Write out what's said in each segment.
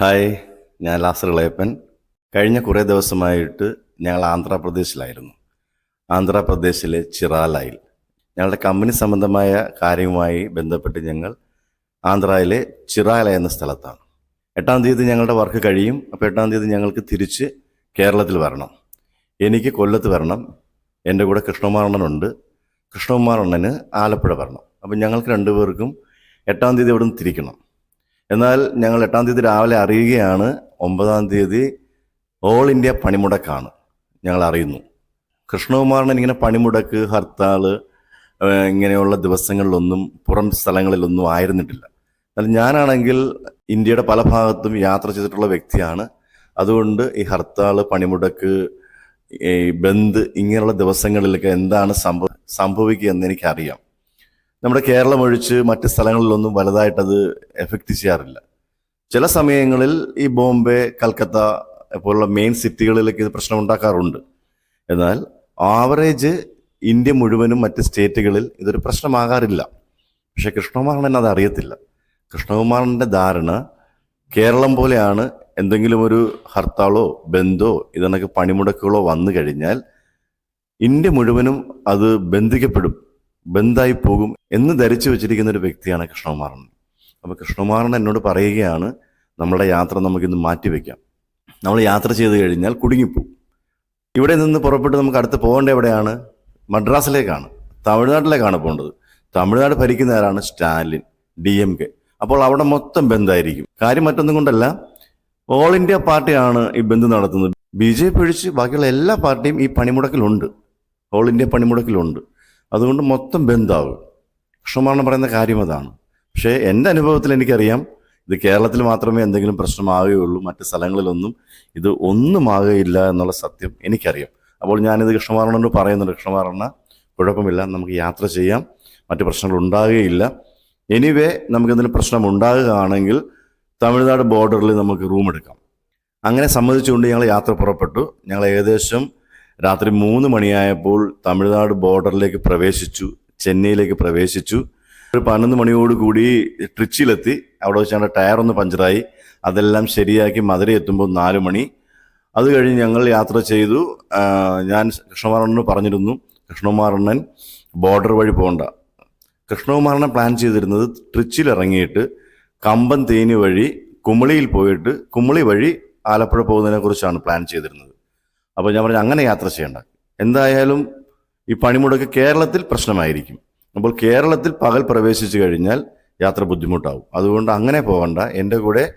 Hi ഞാൻ ലാസർ ഇളയപ്പൻ. കഴിഞ്ഞ കുറേ ദിവസമായിട്ട് ഞങ്ങൾ ആന്ധ്രാപ്രദേശിലായിരുന്നു. ആന്ധ്രാപ്രദേശിലെ ചിറാലായിൽ. ഞങ്ങളുടെ കമ്പനി സംബന്ധമായ കാര്യവുമായി ബന്ധപ്പെട്ട് ഞങ്ങൾ ആന്ധ്രയിലെ ചിറാല എന്ന സ്ഥലത്താണ്. എട്ടാം തീയതി ഞങ്ങളുടെ വർക്ക് കഴിയും. അപ്പോൾ എട്ടാം തീയതി ഞങ്ങൾക്ക് തിരിച്ച് കേരളത്തിൽ വരണം. എനിക്ക് കൊല്ലത്ത് വരണം. എന്റെ കൂടെ കൃഷ്ണകുമാറണ്ണനുണ്ട് കൃഷ്ണകുമാറണ്ണന് ആലപ്പുഴ വരണം. അപ്പം ഞങ്ങൾക്ക് രണ്ടുപേർക്കും എട്ടാം തീയതി അവിടെ നിന്ന് തിരിക്കണം. എന്നാൽ ഞങ്ങൾ എട്ടാം തീയതി രാവിലെ അറിയുകയാണ്. ഒമ്പതാം തീയതി ഓൾ ഇന്ത്യ പണിമുടക്കാണ്. ഞങ്ങൾ അറിയുന്നു. കൃഷ്ണകുമാറിന് ഇങ്ങനെ പണിമുടക്ക് ഹർത്താൽ ഇങ്ങനെയുള്ള ദിവസങ്ങളിലൊന്നും പുറം സ്ഥലങ്ങളിലൊന്നും ആയിരുന്നിട്ടില്ല. എന്നാൽ ഞാനാണെങ്കിൽ ഇന്ത്യയുടെ പല ഭാഗത്തും യാത്ര ചെയ്തിട്ടുള്ള വ്യക്തിയാണ്. അതുകൊണ്ട് ഈ ഹർത്താൽ പണിമുടക്ക് ഈ ബന്ദ് ഇങ്ങനെയുള്ള ദിവസങ്ങളിലൊക്കെ എന്താണ് സംഭവ സംഭവിക്കുക എന്ന് എനിക്കറിയാം. നമ്മുടെ കേരളം ഒഴിച്ച് മറ്റ് സ്ഥലങ്ങളിലൊന്നും വലുതായിട്ടത് എഫക്റ്റ് ചെയ്യാറില്ല. ചില സമയങ്ങളിൽ ഈ ബോംബെ കൽക്കത്ത പോലുള്ള മെയിൻ സിറ്റികളിലൊക്കെ ഇത് പ്രശ്നം ഉണ്ടാക്കാറുണ്ട്. എന്നാൽ ആവറേജ് ഇന്ത്യ മുഴുവനും മറ്റ് സ്റ്റേറ്റുകളിൽ ഇതൊരു പ്രശ്നമാകാറില്ല. പക്ഷെ കൃഷ്ണകുമാരൻ അത് അറിയത്തില്ല കൃഷ്ണകുമാറിന്റെ ധാരണ കേരളം പോലെയാണ് എന്തെങ്കിലും ഒരു ഹർത്താളോ ബന്ധോ ഇതെന്നൊക്കെ പണിമുടക്കുകളോ വന്നു കഴിഞ്ഞാൽ ഇന്ത്യ മുഴുവനും അത് ബന്ധിക്കപ്പെടും. ബന്ധായി പോകും എന്ന് ധരിച്ചു വെച്ചിരിക്കുന്ന ഒരു വ്യക്തിയാണ് കൃഷ്ണകുമാരൻ. അപ്പോൾ കൃഷ്ണകുമാരൻ എന്നോട് പറയുകയാണ് നമ്മുടെ യാത്ര നമുക്കിന്ന് മാറ്റിവെക്കാം നമ്മൾ യാത്ര ചെയ്ത് കഴിഞ്ഞാൽ കുടുങ്ങിപ്പോവും. ഇവിടെ നിന്ന് പുറപ്പെട്ട് നമുക്ക് അടുത്ത് പോകേണ്ട എവിടെയാണ്? മദ്രാസിലേക്കാണ്. തമിഴ്നാട്ടിലേക്കാണ് പോകേണ്ടത്. തമിഴ്നാട് ഭരിക്കുന്ന ആരാണ്? Stalin D M K. അപ്പോൾ അവിടെ മൊത്തം ബന്ധായിരിക്കും. കാര്യം മറ്റൊന്നും കൊണ്ടല്ല ഓൾ ഇന്ത്യ പാർട്ടിയാണ് ഈ ബന്ദ് നടത്തുന്നത്. ബി ജെ പി ഒഴിച്ച് ബാക്കിയുള്ള എല്ലാ പാർട്ടിയും ഈ പണിമുടക്കിലുണ്ട്. All India പണിമുടക്കിലുണ്ട്. അതുകൊണ്ട് മൊത്തം ബന്ധാവും. കൃഷ്ണമാണെന്ന് പറയുന്ന കാര്യം അതാണ്. പക്ഷേ എന്റെ അനുഭവത്തിൽ എനിക്കറിയാം ഇത് കേരളത്തിൽ മാത്രമേ എന്തെങ്കിലും പ്രശ്നമാകുകയുള്ളൂ മറ്റ് സ്ഥലങ്ങളിലൊന്നും ഇത് ഒന്നുമാകുകയില്ല എന്നുള്ള സത്യം എനിക്കറിയാം. അപ്പോൾ ഞാനിത് കൃഷ്ണമാറണ്ണനോട് പറയുന്നുണ്ട്. കൃഷ്ണമാറണ്ണ കുഴപ്പമില്ല നമുക്ക് യാത്ര ചെയ്യാം മറ്റ് പ്രശ്നങ്ങൾ ഉണ്ടാകുകയില്ല. എനിവേ നമുക്ക് എന്തെങ്കിലും പ്രശ്നം ഉണ്ടാകുകയാണെങ്കിൽ തമിഴ്നാട് ബോർഡറിൽ നമുക്ക് റൂം എടുക്കാം. അങ്ങനെ സമ്മതിച്ചുകൊണ്ട് ഞങ്ങൾ യാത്ര പുറപ്പെട്ടു. ഞങ്ങൾ ഏകദേശം രാത്രി മൂന്ന് മണിയായപ്പോൾ തമിഴ്നാട് ബോർഡറിലേക്ക് പ്രവേശിച്ചു ചെന്നൈയിലേക്ക് പ്രവേശിച്ചു. ഒരു പതിനൊന്ന് മണിയോടുകൂടി ട്രിച്ചിയിലെത്തി അവിടെ വെച്ച് ഞങ്ങളുടെ ടയർ ഒന്ന് പഞ്ചറായി. അതെല്ലാം ശരിയാക്കി മധുര എത്തുമ്പോൾ നാല് മണി. അത് കഴിഞ്ഞ് ഞങ്ങൾ യാത്ര ചെയ്തു. ഞാൻ കൃഷ്ണകുമാറണ്ണന് പറഞ്ഞിരുന്നു കൃഷ്ണകുമാറണ്ണൻ ബോർഡർ വഴി പോകണ്ട കൃഷ്ണകുമാരനെ പ്ലാൻ ചെയ്തിരുന്നത് ട്രിച്ചിൽ ഇറങ്ങിയിട്ട് കമ്പം തേനി വഴി കുമളിയിൽ പോയിട്ട് കുമളി വഴി ആലപ്പുഴ പോകുന്നതിനെക്കുറിച്ചാണ് പ്ലാൻ ചെയ്തിരുന്നത്. അപ്പോൾ ഞാൻ പറഞ്ഞു അങ്ങനെ യാത്ര ചെയ്യണ്ട. എന്തായാലും ഈ പണിമുടക്ക് കേരളത്തിൽ പ്രശ്നമായിരിക്കും. അപ്പോൾ കേരളത്തിൽ പകൽ പ്രവേശിച്ചു കഴിഞ്ഞാൽ യാത്ര ബുദ്ധിമുട്ടാവും. അതുകൊണ്ട് അങ്ങനെ പോകണ്ട എന്റെ കൂടെ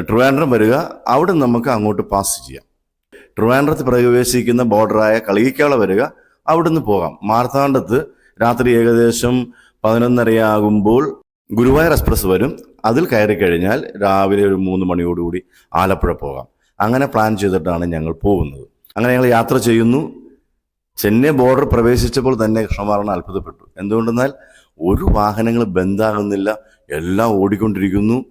ട്രിവാൻഡ്രം വരിക. അവിടെ നമുക്ക് അങ്ങോട്ട് പാസ് ചെയ്യാം. ട്രിവാൻഡ്രത്ത് പ്രവേശിക്കുന്ന ബോർഡറായ കളിയിക്കാള വരിക. അവിടുന്ന് പോകാം. മാർത്താണ്ഡത്ത് രാത്രി ഏകദേശം പതിനൊന്നരയാകുമ്പോൾ ഗുരുവായൂർ എക്സ്പ്രസ് വരും. അതിൽ കയറി കഴിഞ്ഞാൽ രാവിലെ ഒരു മൂന്ന് മണിയോടുകൂടി ആലപ്പുഴ പോകാം. അങ്ങനെ പ്ലാൻ ചെയ്തിട്ടാണ് ഞങ്ങൾ പോകുന്നത്. അങ്ങനെ ഞങ്ങൾ യാത്ര ചെയ്യുന്നു. ചെന്നൈ ബോർഡർ പ്രവേശിച്ചപ്പോൾ തന്നെ കൃഷ്ണകുമാരൻ അത്ഭുതപ്പെട്ടു. എന്തുകൊണ്ടെന്നാൽ ഒരു വാഹനങ്ങൾ ബന്ധാകുന്നില്ല. എല്ലാം ഓടിക്കൊണ്ടിരിക്കുന്നു.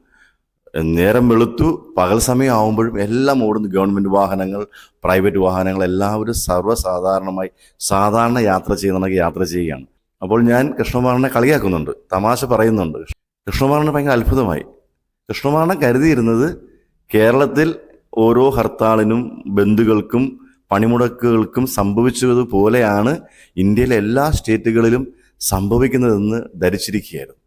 നേരം വെളുത്തു. പകൽ സമയം ആകുമ്പോഴും എല്ലാം ഓടുന്നു. ഗവൺമെന്റ് വാഹനങ്ങൾ പ്രൈവറ്റ് വാഹനങ്ങൾ എല്ലാവരും സർവസാധാരണമായി സാധാരണ യാത്ര ചെയ്യുന്ന യാത്ര ചെയ്യുകയാണ്. അപ്പോൾ ഞാൻ കൃഷ്ണകുമാരനെ കളിയാക്കുന്നുണ്ട്. തമാശ പറയുന്നുണ്ട്. കൃഷ്ണകുമാരന് ഭയങ്കര അത്ഭുതമായി. കൃഷ്ണകുമാരനെ കരുതിയിരുന്നത് കേരളത്തിൽ ഓരോ ഹർത്താളിനും ബന്ധുക്കൾക്കും പണിമുടക്കുകൾക്കും സംഭവിച്ചതുപോലെയാണ് ഇന്ത്യയിലെ എല്ലാ സ്റ്റേറ്റുകളിലും സംഭവിക്കുന്നതെന്ന് ധരിച്ചിരിക്കുകയായിരുന്നു.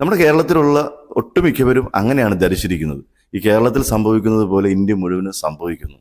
നമ്മുടെ കേരളത്തിലുള്ള ഒട്ടുമിക്കവരും അങ്ങനെയാണ് ധരിച്ചിരിക്കുന്നത്. ഈ കേരളത്തിൽ സംഭവിക്കുന്നത് പോലെ ഇന്ത്യ മുഴുവനും സംഭവിക്കുന്നു.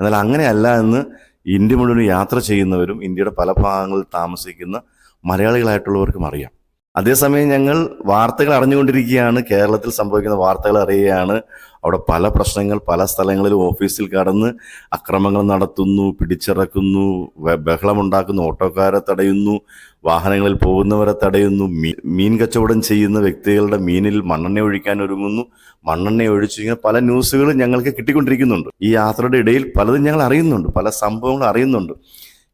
എന്നാൽ അങ്ങനെയല്ല എന്ന് ഇന്ത്യ മുഴുവനും യാത്ര ചെയ്യുന്നവരും ഇന്ത്യയുടെ പല ഭാഗങ്ങളിൽ താമസിക്കുന്ന മലയാളികളായിട്ടുള്ളവർക്കും അറിയാം. അതേസമയം ഞങ്ങൾ വാർത്തകൾ അറിഞ്ഞുകൊണ്ടിരിക്കുകയാണ്. കേരളത്തിൽ സംഭവിക്കുന്ന വാർത്തകൾ അറിയുകയാണ്. അവിടെ പല പ്രശ്നങ്ങൾ പല സ്ഥലങ്ങളിലും ഓഫീസിൽ കടന്ന് അക്രമങ്ങൾ നടത്തുന്നു പിടിച്ചിറക്കുന്നു ബഹളമുണ്ടാക്കുന്നു ഓട്ടോക്കാരെ തടയുന്നു വാഹനങ്ങളിൽ പോകുന്നവരെ തടയുന്നു മീൻ കച്ചവടം ചെയ്യുന്ന വ്യക്തികളുടെ മീനിൽ മണ്ണെണ്ണ ഒഴിക്കാൻ ഒരുങ്ങുന്നു മണ്ണെണ്ണ ഒഴിച്ചു ഇങ്ങനെ പല ന്യൂസുകളും ഞങ്ങൾക്ക് കിട്ടിക്കൊണ്ടിരിക്കുന്നുണ്ട്. ഈ യാത്രയുടെ ഇടയിൽ പലതും ഞങ്ങൾ അറിയുന്നുണ്ട് പല സംഭവങ്ങളും അറിയുന്നുണ്ട്.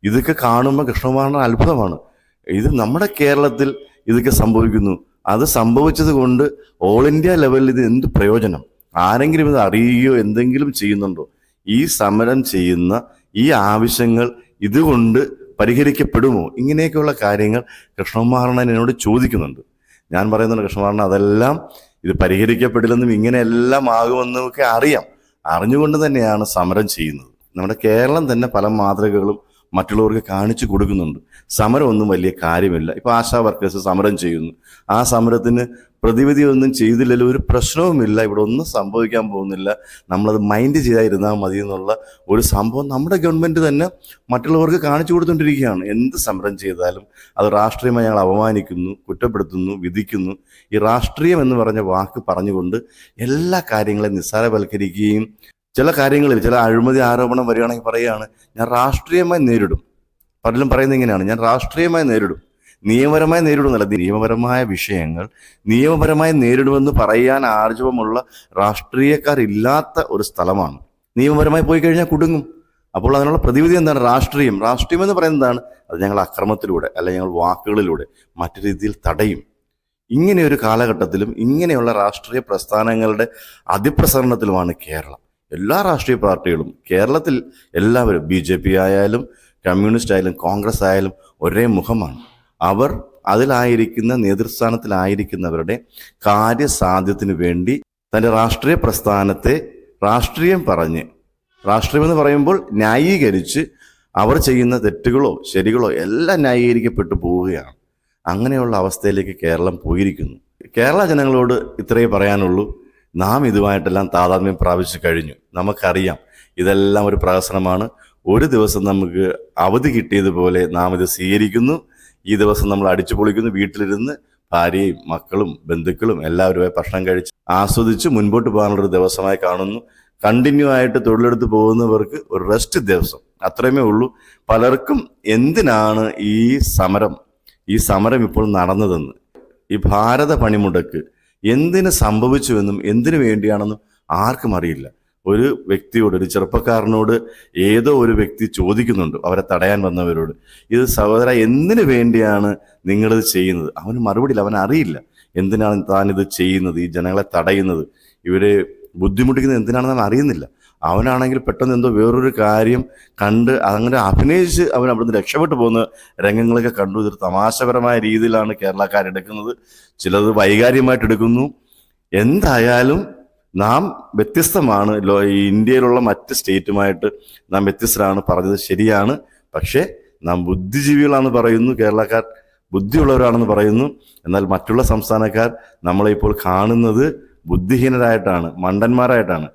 ഇതൊക്കെ കാണുമ്പോൾ കൃഷ്ണകുമാറിന് അത്ഭുതമാണ്. ഇത് നമ്മുടെ കേരളത്തിൽ ഇതൊക്കെ സംഭവിക്കുന്നു. അത് സംഭവിച്ചത് കൊണ്ട് ഓൾ ഇന്ത്യ ലെവലിൽ ഇത് എന്ത് പ്രയോജനം? ആരെങ്കിലും ഇത് അറിയുകയോ എന്തെങ്കിലും ചെയ്യുന്നുണ്ടോ? ഈ സമരം ചെയ്യുന്ന ഈ ആവശ്യങ്ങൾ ഇതുകൊണ്ട് പരിഹരിക്കപ്പെടുമോ? ഇങ്ങനെയൊക്കെയുള്ള കാര്യങ്ങൾ കൃഷ്ണകുമാരൻ എന്നോട് ചോദിക്കുന്നുണ്ട്. ഞാൻ പറയുന്നുണ്ട് കൃഷ്ണകുമാരൻ അതെല്ലാം ഇത് പരിഹരിക്കപ്പെടില്ലെന്നും ഇങ്ങനെയെല്ലാം ആകുമെന്നും ഒക്കെ അറിയാം. അറിഞ്ഞുകൊണ്ട് തന്നെയാണ് സമരം ചെയ്യുന്നത്. നമ്മുടെ കേരളം തന്നെ പല മാതൃകകളും മറ്റുള്ളവർക്ക് കാണിച്ചു കൊടുക്കുന്നുണ്ട്. സമരമൊന്നും വലിയ കാര്യമില്ല. ഇപ്പൊ ആശാ വർക്കേഴ്സ് സമരം ചെയ്യുന്നു. ആ സമരത്തിന് പ്രതിവിധി ഒന്നും ചെയ്തില്ലല്ലോ. ഒരു പ്രശ്നവുമില്ല. ഇവിടെ ഒന്നും സംഭവിക്കാൻ പോകുന്നില്ല. നമ്മളത് മൈൻഡ് ചെയ്തായിരുന്നാൽ മതി എന്നുള്ള ഒരു സംഭവം നമ്മുടെ ഗവൺമെന്റ് തന്നെ മറ്റുള്ളവർക്ക് കാണിച്ചു കൊടുത്തുകൊണ്ടിരിക്കുകയാണ് എന്ത് സമരം ചെയ്താലും അത് രാഷ്ട്രീയമായി ഞങ്ങൾ അപമാനിക്കുന്നു കുറ്റപ്പെടുത്തുന്നു വിധിക്കുന്നു. ഈ രാഷ്ട്രീയം എന്ന് പറഞ്ഞ വാക്ക് പറഞ്ഞുകൊണ്ട് എല്ലാ കാര്യങ്ങളെയും നിസ്സാരവൽക്കരിക്കുകയും ചില കാര്യങ്ങളിൽ ചില അഴിമതി ആരോപണം വരികയാണെങ്കിൽ പറയുകയാണ് ഞാൻ രാഷ്ട്രീയമായി നേരിടും. പലരും പറയുന്നത് ഇങ്ങനെയാണ് ഞാൻ രാഷ്ട്രീയമായി നേരിടും. നിയമപരമായി നേരിടുന്നല്ല നിയമപരമായ വിഷയങ്ങൾ. നിയമപരമായി നേരിടുമെന്ന് പറയാൻ ആർജവമുള്ള രാഷ്ട്രീയക്കാരില്ലാത്ത ഒരു സ്ഥലമാണ്. നിയമപരമായി പോയി കഴിഞ്ഞാൽ കുടുങ്ങും. അപ്പോൾ അതിനുള്ള പ്രതിവിധി എന്താണ്? രാഷ്ട്രീയം. രാഷ്ട്രീയം എന്ന് പറയുന്നത് എന്താണ്? അത് ഞങ്ങൾ അക്രമത്തിലൂടെ അല്ലെങ്കിൽ ഞങ്ങൾ വാക്കുകളിലൂടെ മറ്റു രീതിയിൽ തടയും. ഇങ്ങനെ ഒരു കാലഘട്ടത്തിലും ഇങ്ങനെയുള്ള രാഷ്ട്രീയ പ്രസ്ഥാനങ്ങളുടെ അതിപ്രസരണത്തിലുമാണ് കേരളം. എല്ലാ രാഷ്ട്രീയ പാർട്ടികളും കേരളത്തിൽ എല്ലാവരും ബി ജെ പി ആയാലും കമ്മ്യൂണിസ്റ്റ് ആയാലും കോൺഗ്രസ് ആയാലും ഒരേ മുഖമാണ്. അവർ അതിലായിരിക്കുന്ന നേതൃസ്ഥാനത്തിലായിരിക്കുന്നവരുടെ കാര്യസാധ്യത്തിന് വേണ്ടി തന്റെ രാഷ്ട്രീയ പ്രസ്ഥാനത്തെ രാഷ്ട്രീയം പറഞ്ഞ് രാഷ്ട്രീയം എന്ന് പറയുമ്പോൾ ന്യായീകരിച്ച് അവർ ചെയ്യുന്ന തെറ്റുകളോ ശരികളോ എല്ലാം ന്യായീകരിക്കപ്പെട്ടു പോവുകയാണ്. അങ്ങനെയുള്ള അവസ്ഥയിലേക്ക് കേരളം പോയിരിക്കുന്നു. കേരള ജനങ്ങളോട് ഇത്രയേ പറയാനുള്ളൂ. നാം ഇതുമായിട്ടെല്ലാം താതാത്മ്യം പ്രാപിച്ചു കഴിഞ്ഞു. നമുക്കറിയാം ഇതെല്ലാം ഒരു പ്രഹസനമാണ്. ഒരു ദിവസം നമുക്ക് അവധി കിട്ടിയതുപോലെ നാം ഇത് സ്വീകരിക്കുന്നു. ഈ ദിവസം നമ്മൾ അടിച്ചു പൊളിക്കുന്നു. വീട്ടിലിരുന്ന് ഭാര്യയും മക്കളും ബന്ധുക്കളും എല്ലാവരുമായി ഭക്ഷണം കഴിച്ച് ആസ്വദിച്ച് മുൻപോട്ട് പോകാനുള്ളൊരു ദിവസമായി കാണുന്നു. കണ്ടിന്യൂ ആയിട്ട് തൊഴിലെടുത്ത് പോകുന്നവർക്ക് ഒരു റെസ്റ്റ് ദിവസം. അത്രയുമേ ഉള്ളൂ. പലർക്കും എന്തിനാണ് ഈ സമരം? ഈ സമരം ഇപ്പോൾ നടന്നതെന്ന്. ഈ ഭാരത പണിമുടക്ക് എന്തിന് സംഭവിച്ചുവെന്നും എന്തിനു വേണ്ടിയാണെന്നും ആർക്കും അറിയില്ല. ഒരു വ്യക്തിയോട് ഒരു ചെറുപ്പക്കാരനോട് ഏതോ ഒരു വ്യക്തി ചോദിക്കുന്നുണ്ട് അവരെ തടയാൻ വന്നവരോട്. ഇത് സഹോദര എന്തിനു വേണ്ടിയാണ് നിങ്ങളിത് ചെയ്യുന്നത്? അവന് മറുപടിയില്ല അവൻ അറിയില്ല എന്തിനാണ് താൻ ഇത് ചെയ്യുന്നത്? ഈ ജനങ്ങളെ തടയുന്നത്? ഇവരെ ബുദ്ധിമുട്ടിക്കുന്നത് എന്തിനാണെന്ന് അവൻ അറിയുന്നില്ല. അവനാണെങ്കിൽ പെട്ടെന്ന് എന്തോ വേറൊരു കാര്യം കണ്ട് അങ്ങനെ അഭിനയിച്ച് അവൻ അവിടുന്ന് രക്ഷപ്പെട്ടു പോകുന്ന രംഗങ്ങളൊക്കെ കണ്ടു. ഇതൊരു തമാശപരമായ രീതിയിലാണ് കേരളക്കാരെടുക്കുന്നത് ചിലത് വൈകാര്യമായിട്ട് എടുക്കുന്നു. എന്തായാലും നാം വ്യത്യസ്തമാണ്. ഇന്ത്യയിലുള്ള മറ്റ് സ്റ്റേറ്റുമായിട്ട് നാം വ്യത്യസ്തരാണ് പറഞ്ഞത് ശരിയാണ്. പക്ഷേ നാം ബുദ്ധിജീവികളാണെന്ന് പറയുന്നു. കേരളക്കാർ ബുദ്ധിയുള്ളവരാണെന്ന് പറയുന്നു. എന്നാൽ മറ്റുള്ള സംസ്ഥാനക്കാർ നമ്മളെ ഇപ്പോൾ കാണുന്നത് ബുദ്ധിഹീനരായിട്ടാണ് മണ്ടന്മാരായിട്ടാണ്.